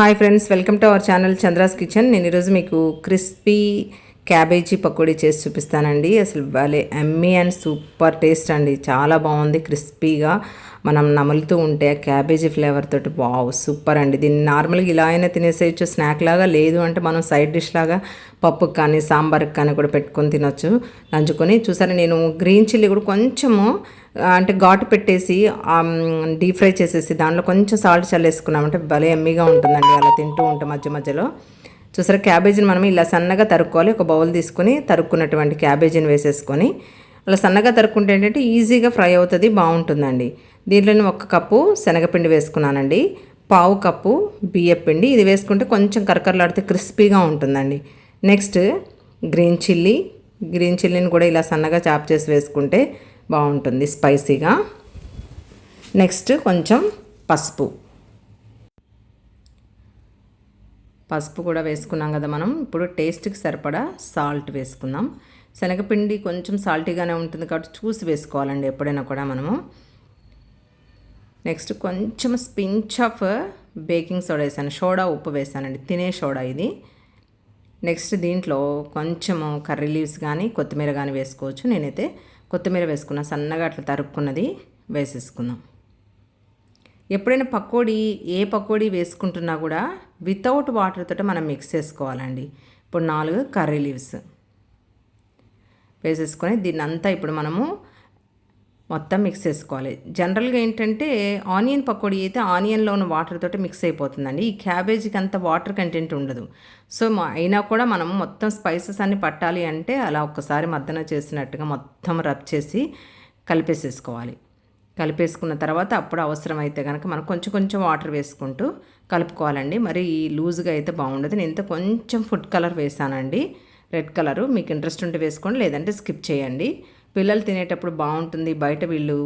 Hi friends welcome to our channel Chandra's kitchen నేను ఈరోజు మీకు క్రిస్పీ క్యాబేజీ పకోడీ చేసి చూపిస్తానండి. అసలు భలే ఎమ్మీ అండ్ సూపర్ టేస్ట్ అండి. చాలా బాగుంది క్రిస్పీగా మనం నములుతూ ఉంటే క్యాబేజీ ఫ్లేవర్ తోటి. వావ్ సూపర్ అండి. దీన్ని నార్మల్గా ఇలా అయినా తినేసేయచ్చు స్నాక్ లాగా లేదు అంటే మనం సైడ్ డిష్ లాగా పప్పుకి కానీ సాంబార్కి కానీ కూడా పెట్టుకొని తినొచ్చు. నంచుకొని చూసారా నేను గ్రీన్ చిల్లీ కూడా కొంచెము అంటే ఘాటు పెట్టేసి డీప్ ఫ్రై చేసేసి దాంట్లో కొంచెం సాల్ట్ చల్లేసుకున్నామంటే భలే ఎమ్మీగా ఉంటుందండి. అలా తింటూ ఉంటాం మధ్య మధ్యలో. చూసారా క్యాబేజీని మనం ఇలా సన్నగా తరుక్కోవాలి. ఒక బౌల్ తీసుకొని తరుక్కున్నటువంటి క్యాబేజీని వేసేసుకొని అలా సన్నగా తరుక్కుంటే ఏంటంటే ఈజీగా ఫ్రై అవుతుంది బాగుంటుందండి. దీంట్లోనే ఒక కప్పు శనగపిండి వేసుకున్నానండి. పావు కప్పు బియ్యపిండి. ఇది వేసుకుంటే కొంచెం కరకరలాడితే క్రిస్పీగా ఉంటుందండి. Next green chilli. గ్రీన్ చిల్లీని కూడా ఇలా సన్నగా చాప్ చేసి వేసుకుంటే బాగుంటుంది స్పైసీగా. నెక్స్ట్ కొంచెం పసుపు. పసుపు కూడా వేసుకున్నాం కదా మనం. ఇప్పుడు టేస్ట్కి సరిపడా సాల్ట్ వేసుకుందాం. శనగపిండి కొంచెం సాల్టీగానే ఉంటుంది కాబట్టి చూసి వేసుకోవాలండి ఎప్పుడైనా కూడా మనము. నెక్స్ట్ కొంచెం స్పించ్ ఆఫ్ బేకింగ్ సోడా వేసాను. సోడా ఉప్పు వేసానండి. తినే సోడా ఇది. నెక్స్ట్ దీంట్లో కొంచెము కర్రీ లీవ్స్ కానీ కొత్తిమీర కానీ వేసుకోవచ్చు. నేనైతే కొత్తిమీర వేసుకున్నా. సన్నగా అట్లా తరుక్కున్నది వేసేసుకుందాం. ఎప్పుడైనా పకోడీ ఏ పకోడీ వేసుకుంటున్నా కూడా వితౌట్ వాటర్ తోటి మనం మిక్స్ చేసుకోవాలండి. ఇప్పుడు నాలుగు కర్రీ లీవ్స్ వేసేసుకొని దీన్ని అంతా ఇప్పుడు మనము మొత్తం మిక్స్ చేసుకోవాలి. జనరల్గా ఏంటంటే ఆనియన్ పకోడీ అయితే ఆనియన్లో ఉన్న వాటర్ తోటి మిక్స్ అయిపోతుందండి. ఈ క్యాబేజీకి అంత వాటర్ కంటెంట్ ఉండదు. సో మా అయినా కూడా మనం మొత్తం స్పైసెస్ అన్ని పట్టాలి అంటే అలా ఒక్కసారి మద్దన చేసినట్టుగా మొత్తం రబ్ చేసి కలిపేసేసుకోవాలి. కలిపేసుకున్న తర్వాత అప్పుడు అవసరమైతే కనుక మనం కొంచెం కొంచెం వాటర్ వేసుకుంటూ కలుపుకోవాలండి. మరి ఈ లూజ్గా అయితే బాగుండదు. నేను ఇంత కొంచెం ఫుడ్ కలర్ వేసానండి. Red colour. మీకు ఇంట్రెస్ట్ ఉంటే వేసుకోండి లేదంటే స్కిప్ చేయండి. పిల్లలు తినేటప్పుడు బాగుంటుంది. బయట వీళ్ళు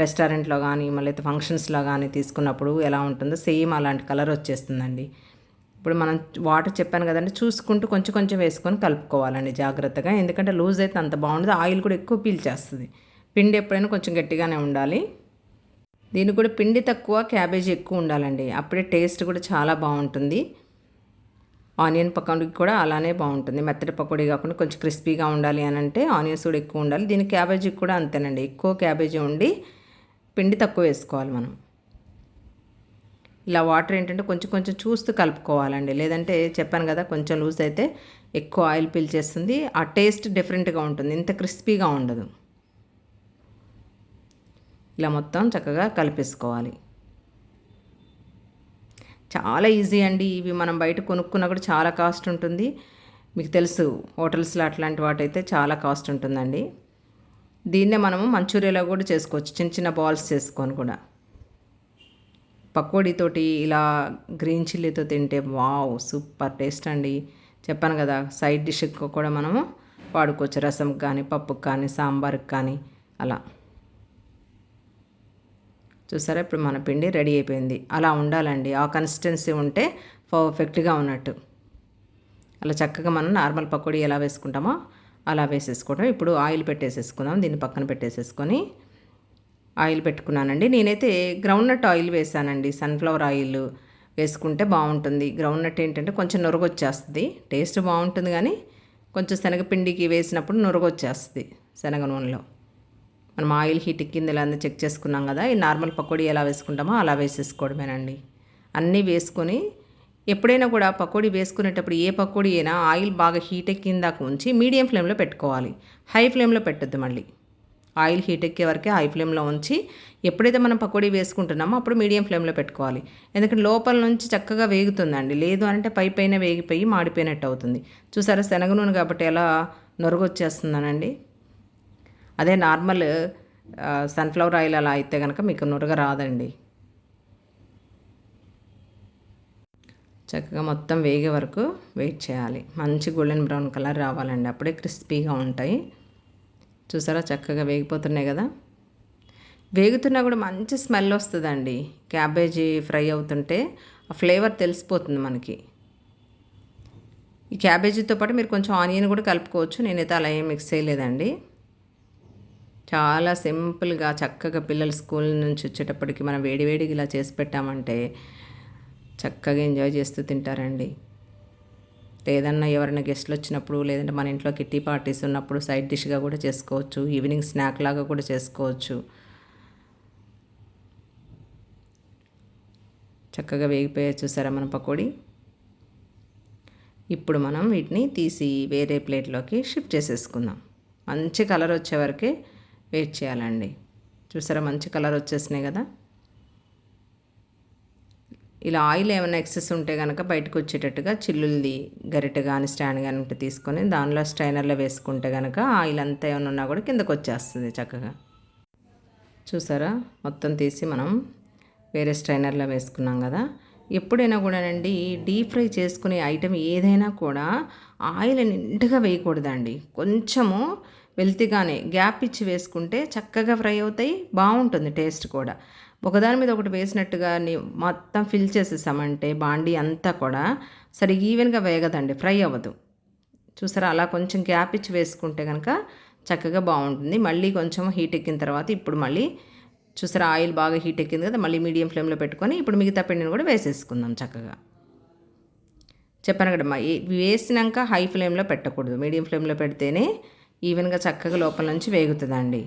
రెస్టారెంట్లో కానీ మళ్ళీ అయితే ఫంక్షన్స్లో కానీ తీసుకున్నప్పుడు ఎలా ఉంటుందో సేమ్ అలాంటి కలర్ వచ్చేస్తుందండి. ఇప్పుడు మనం వాటర్ చెప్పాను కదండి చూసుకుంటూ కొంచెం కొంచెం వేసుకొని కలుపుకోవాలండి జాగ్రత్తగా. ఎందుకంటే లూజ్ అయితే అంత బాగుండదు. ఆయిల్ కూడా ఎక్కువ పీల్చేస్తుంది. పిండి ఎప్పుడైనా కొంచెం గట్టిగానే ఉండాలి. దీని కూడా పిండి తక్కువ క్యాబేజీ ఎక్కువ ఉండాలండి. అప్పుడే టేస్ట్ కూడా చాలా బాగుంటుంది. ఆనియన్ పకోడీ కూడా అలానే బాగుంటుంది. మెత్తటి పకోడీ కాకుండా కొంచెం క్రిస్పీగా ఉండాలి అని అంటే ఆనియన్స్ కూడా ఎక్కువ ఉండాలి. దీని క్యాబేజీ కూడా అంతేనండి. ఎక్కువ క్యాబేజీ ఉండి పిండి తక్కువ వేసుకోవాలి మనం. ఇలా వాటర్ ఏంటంటే కొంచెం కొంచెం చూస్తూ కలుపుకోవాలండి. లేదంటే చెప్పాను కదా కొంచెం లూజ్ అయితే ఎక్కువ ఆయిల్ పీల్చేస్తుంది ఆ టేస్ట్ డిఫరెంట్గా ఉంటుంది. ఇంత క్రిస్పీగా ఉండదు. ఇలా మొత్తం చక్కగా కలిపేసుకోవాలి. చాలా ఈజీ అండి. ఇవి మనం బయట కొనుక్కున్నా కూడా చాలా కాస్ట్ ఉంటుంది. మీకు తెలుసు హోటల్స్లో అట్లాంటి వాటైతే చాలా కాస్ట్ ఉంటుందండి. దీన్నే మనము మంచూరియాలో కూడా చేసుకోవచ్చు. చిన్న చిన్న బాల్స్ చేసుకొని కూడా. పకోడీతోటి ఇలా గ్రీన్ చిల్లీతో తింటే వావ్ సూపర్ టేస్ట్ అండి. చెప్పాను కదా సైడ్ డిష్కి కూడా మనము వాడుకోవచ్చు. రసంకి కానీ పప్పుకి కానీ సాంబార్కి కానీ అలా. చూసారా? ఇప్పుడు మన పిండి రెడీ అయిపోయింది. అలా ఉండాలండి. ఆ కన్సిస్టెన్సీ ఉంటే పర్ఫెక్ట్గా ఉన్నట్టు. అలా చక్కగా మనం నార్మల్ పకోడీ ఎలా వేసుకుంటామో అలా వేసేసుకోవడం ఇప్పుడు ఆయిల్ పెట్టేసేసుకుందాం. దీన్ని పక్కన పెట్టేసేసుకొని ఆయిల్ పెట్టుకున్నానండి. నేనైతే గ్రౌండ్ నట్ ఆయిల్ వేసానండి. సన్ఫ్లవర్ ఆయిల్ వేసుకుంటే బాగుంటుంది. గ్రౌండ్ నట్ ఏంటంటే కొంచెం నొరగొచ్చేస్తుంది. టేస్ట్ బాగుంటుంది కానీ కొంచెం శనగపిండికి వేసినప్పుడు నొరగొచ్చేస్తుంది శనగ నూనెలో. మనం ఆయిల్ హీట్ కింద ఇలా చెక్ చేసుకున్నాం కదా ఈ నార్మల్ పకోడీ ఎలా వేసుకుంటామో అలా వేసేసుకోవడమేనండి. అన్నీ వేసుకొని ఎప్పుడైనా కూడా పకోడీ వేసుకునేటప్పుడు ఏ పకోడీ అయినా ఆయిల్ బాగా హీట్ ఎక్కిందాక ఉంచి మీడియం ఫ్లేమ్లో పెట్టుకోవాలి. హై ఫ్లేమ్లో పెట్టద్దు మళ్ళీ. ఆయిల్ హీట్ ఎక్కే వరకే హై ఫ్లేమ్లో ఉంచి ఎప్పుడైతే మనం పకోడీ వేసుకుంటున్నామో అప్పుడు మీడియం ఫ్లేమ్లో పెట్టుకోవాలి. ఎందుకంటే లోపల నుంచి చక్కగా వేగుతుందండి. లేదు అంటే పై పైన వేగిపోయి మాడిపోయినట్టు అవుతుంది. చూసారా శనగ నూనె కాబట్టి ఎలా నొరగొచ్చేస్తుందనండి. అదే నార్మల్ సన్ఫ్లవర్ ఆయిల్ అలా అయితే కనుక మీకు నురగ రాదండి. చక్కగా మొత్తం వేగే వరకు వెయిట్ చేయాలి. మంచి గోల్డెన్ బ్రౌన్ కలర్ రావాలండి. అప్పుడే క్రిస్పీగా ఉంటాయి. చూసారా? చక్కగా వేగిపోతున్నాయి కదా? వేగుతున్నా కూడా మంచి స్మెల్ వస్తుందండి. క్యాబేజీ ఫ్రై అవుతుంటే ఆ ఫ్లేవర్ తెలిసిపోతుంది మనకి. ఈ క్యాబేజీతో పాటు మీరు కొంచెం ఆనియన్ కూడా కలుపుకోవచ్చు. నేనైతే అలా ఏం మిక్స్ చేయలేదండి. చాలా సింపుల్గా చక్కగా పిల్లలు స్కూల్ నుంచి వచ్చేటప్పటికి మనం వేడివేడికి ఇలా చేసి పెట్టామంటే చక్కగా ఎంజాయ్ చేస్తూ తింటారండి. లేదన్నా ఎవరైనా గెస్ట్లు వచ్చినప్పుడు లేదంటే మన ఇంట్లో కిట్టి పార్టీస్ ఉన్నప్పుడు సైడ్ డిష్గా కూడా చేసుకోవచ్చు ఈవినింగ్ స్నాక్ లాగా కూడా చేసుకోవచ్చు. చక్కగా వేగిపోయా చూసారా మన పకోడీ? ఇప్పుడు మనం వీటిని తీసి వేరే ప్లేట్లోకి షిఫ్ట్ చేసేసుకుందాం. మంచి కలర్ వచ్చే వరకే వెయిట్ చేయాలండి. చూసారా మంచి కలర్ వచ్చేసినాయి కదా? ఇలా ఆయిల్ ఏమైనా ఎక్సెస్ ఉంటే కనుక బయటకు వచ్చేటట్టుగా చిల్లులది గరిటె కానీ స్టాండ్ కానీ ఉంటే తీసుకొని దానిలో స్ట్రైనర్లో వేసుకుంటే కనుక ఆయిల్ అంతా ఏమైనా ఉన్నా కూడా కిందకు వచ్చేస్తుంది చక్కగా. చూసారా? మొత్తం తీసి మనం వేరే స్ట్రైనర్లో వేసుకున్నాం కదా? ఎప్పుడైనా కూడానండి డీప్ ఫ్రై చేసుకునే ఐటెం ఏదైనా కూడా ఆయిల్ నిండుగా వేయకూడదండి. కొంచెము వెల్తిగానే గ్యాప్ ఇచ్చి వేసుకుంటే చక్కగా ఫ్రై అవుతాయి బాగుంటుంది టేస్ట్ కూడా. ఒకదాని మీద ఒకటి వేసినట్టుగా మొత్తం ఫిల్ చేసేసామంటే బాండీ అంతా కూడా సరి ఈవెన్గా వేగదండి ఫ్రై అవ్వదు. చూసారా అలా కొంచెం గ్యాప్ ఇచ్చి వేసుకుంటే కనుక చక్కగా బాగుంటుంది. మళ్ళీ కొంచెం హీట్ ఎక్కిన తర్వాత ఇప్పుడు మళ్ళీ చూసారా ఆయిల్ బాగా హీట్ ఎక్కింది కదా మళ్ళీ మీడియం ఫ్లేమ్లో పెట్టుకొని ఇప్పుడు మిగతా పిండిని కూడా వేసేసుకుందాం చక్కగా. చెప్పాను కదమ్మా వేసినాక హై ఫ్లేమ్లో పెట్టకూడదు. మీడియం ఫ్లేమ్లో పెడితేనే ఈవెన్గా చక్కగా లోపల నుంచి వేగుతుందండి.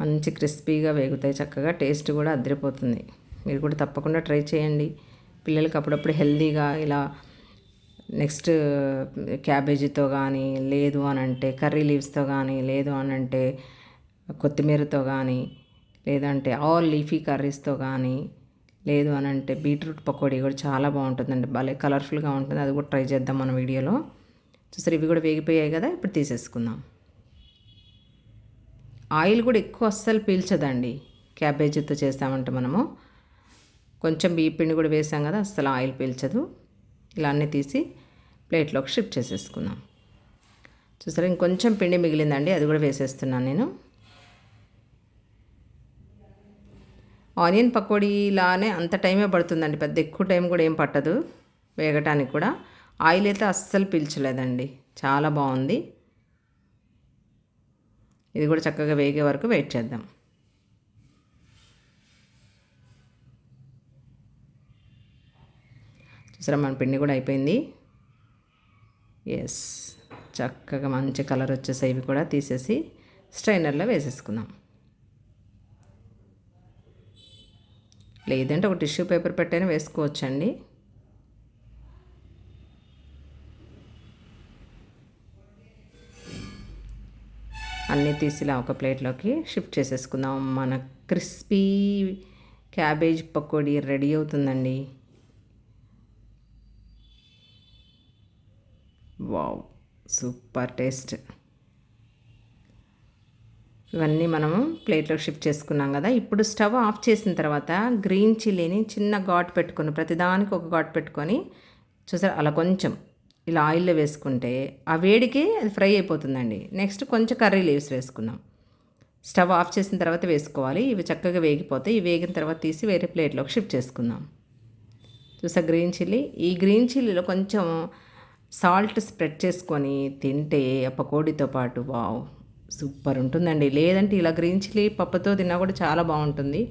మంచి క్రిస్పీగా వేగుతాయి చక్కగా టేస్ట్ కూడా అదిరిపోతుంది మీరు కూడా తప్పకుండా ట్రై చేయండి. పిల్లలకి అప్పుడప్పుడు హెల్తీగా ఇలా నెక్స్ట్ క్యాబేజీతో కానీ లేదు అని అంటే కర్రీ లీవ్స్తో కానీ లేదు అని అంటే కొత్తిమీరతో కానీ లేదంటే ఆల్ లీఫీ కర్రీస్తో కానీ లేదు అని అంటే బీట్రూట్ పకోడీ కూడా చాలా బాగుంటుందండి. భలే కలర్ఫుల్గా ఉంటుంది. అది కూడా ట్రై చేద్దాం మన వీడియోలో. చూసారు ఇవి కూడా వేగిపోయాయి కదా ఇప్పుడు తీసేసుకుందాం. ఆయిల్ కూడా ఎక్కువ అస్సలు పీల్చదండి క్యాబేజీతో చేస్తామంటే మనము. కొంచెం బియ్య పిండి కూడా వేసాం కదా అస్సలు ఆయిల్ పీల్చదు. ఇలా అన్నీ తీసి ప్లేట్లోకి షిఫ్ట్ చేసేసుకుందాం. చూసారా ఇంకొంచెం పిండి మిగిలిందండి అది కూడా వేసేస్తున్నాను నేను. ఆనియన్ పకోడీలానే అంత టైమే పడుతుందండి పెద్ద ఎక్కువ టైం కూడా ఏం పట్టదు వేగటానికి కూడా. ఆయిల్ అయితే అస్సలు పీల్చలేదండి. చాలా బాగుంది. ఇది కూడా చక్కగా వేగే వరకు వెయిట్ చేద్దాం. చూసారా మన పిండి కూడా అయిపోయింది. ఎస్ చక్కగా మంచి కలర్ వచ్చేసి ఇవి కూడా తీసేసి స్ట్రైనర్లో వేసేసుకుందాం. లేదంటే ఒక టిష్యూ పేపర్ పెట్టైనా వేసుకోవచ్చండి. అన్నీ తీసిలా ఒక ప్లేట్లోకి షిఫ్ట్ చేసేసుకుందాం. మన క్రిస్పీ క్యాబేజ్ పకోడీ రెడీ అవుతుందండి. Wow super taste. ఇవన్నీ మనము ప్లేట్లోకి షిఫ్ట్ చేసుకున్నాం కదా. ఇప్పుడు స్టవ్ ఆఫ్ చేసిన తర్వాత గ్రీన్ చిల్లీని చిన్న ఘాట్ పెట్టుకొని ప్రతిదానికి ఒక ఘాట్ పెట్టుకొని చూసారు? అలా కొంచెం ఇలా ఆయిల్లో వేసుకుంటే ఆ వేడికి అది ఫ్రై అయిపోతుందండి. నెక్స్ట్ కొంచెం కర్రీ లీవ్స్ వేసుకుందాం. స్టవ్ ఆఫ్ చేసిన తర్వాత వేసుకోవాలి. ఇవి చక్కగా వేగిపోతే ఇవి వేగిన తర్వాత తీసి వేరే ప్లేట్లోకి షిఫ్ట్ చేసుకుందాం. చూసా గ్రీన్ చిల్లీ? ఈ గ్రీన్ చిల్లీలో కొంచెం సాల్ట్ స్ప్రెడ్ చేసుకొని తింటే ఆ పకోడీతో పాటు వావ్ సూపర్ ఉంటుందండి. లేదంటే ఇలా గ్రీన్ చిల్లీ పప్పుతో తిన్నా కూడా చాలా బాగుంటుంది.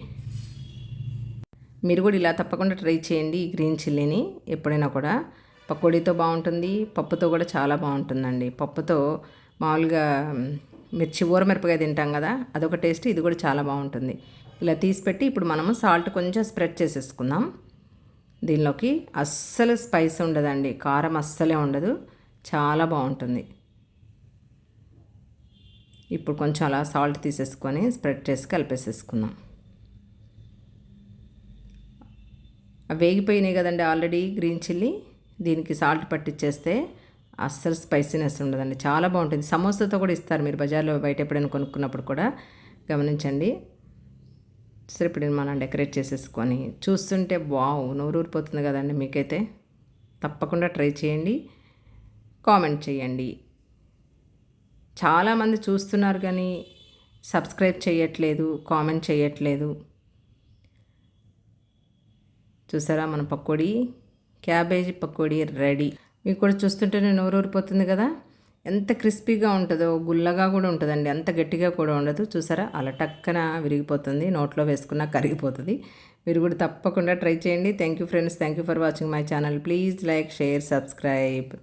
మీరు కూడా ఇలా తప్పకుండా ట్రై చేయండి ఈ గ్రీన్ చిల్లీని ఎప్పుడైనా కూడా. పకోడీతో బాగుంటుంది పప్పుతో కూడా చాలా బాగుంటుందండి. పప్పుతో మామూలుగా మిర్చి ఊరమిరపకాయ తింటాం కదా అదొక టేస్ట్ ఇది కూడా చాలా బాగుంటుంది. ఇలా తీసిపెట్టి ఇప్పుడు మనము సాల్ట్ కొంచెం స్ప్రెడ్ చేసేసుకుందాం. దీనిలోకి అస్సలు స్పైస్ ఉండదండి కారం అస్సలే ఉండదు చాలా బాగుంటుంది. ఇప్పుడు కొంచెం అలా సాల్ట్ తీసేసుకొని స్ప్రెడ్ చేసి కలిపేసేసుకుందాం. వేగిపోయినాయి కదండి ఆల్రెడీ గ్రీన్ చిల్లీ. దీనికి సాల్ట్ పట్టించేస్తే అస్సలు స్పైసీనెస్ ఉండదండి. చాలా బాగుంటుంది. సమోసాతో కూడా ఇస్తారు మీరు బజార్లో బయట ఎప్పుడైనా కొనుక్కున్నప్పుడు కూడా. గమనించండి. సరే ఇప్పుడు మనం డెకరేట్ చేసేసుకొని చూస్తుంటే వావ్ నోరూరిపోతుంది కదండి మీకైతే. తప్పకుండా ట్రై చేయండి. కామెంట్ చేయండి. చాలామంది చూస్తున్నారు కానీ సబ్స్క్రైబ్ చేయట్లేదు కామెంట్ చేయట్లేదు. చూసారా మన పకోడీ? Cabbage pakodi ready. మీకు కూడా చూస్తుంటేనే నోరూరిపోతుంది కదా? ఎంత క్రిస్పీగా ఉంటుందో గుల్లగా కూడా ఉంటుందండి. అంత గట్టిగా కూడా ఉండదు. చూసారా? అలా టక్కన విరిగిపోతుంది. నోట్లో వేసుకున్నా కరిగిపోతుంది. మీరు కూడా తప్పకుండా ట్రై చేయండి. Thank you friends thank you for watching my channel please like share subscribe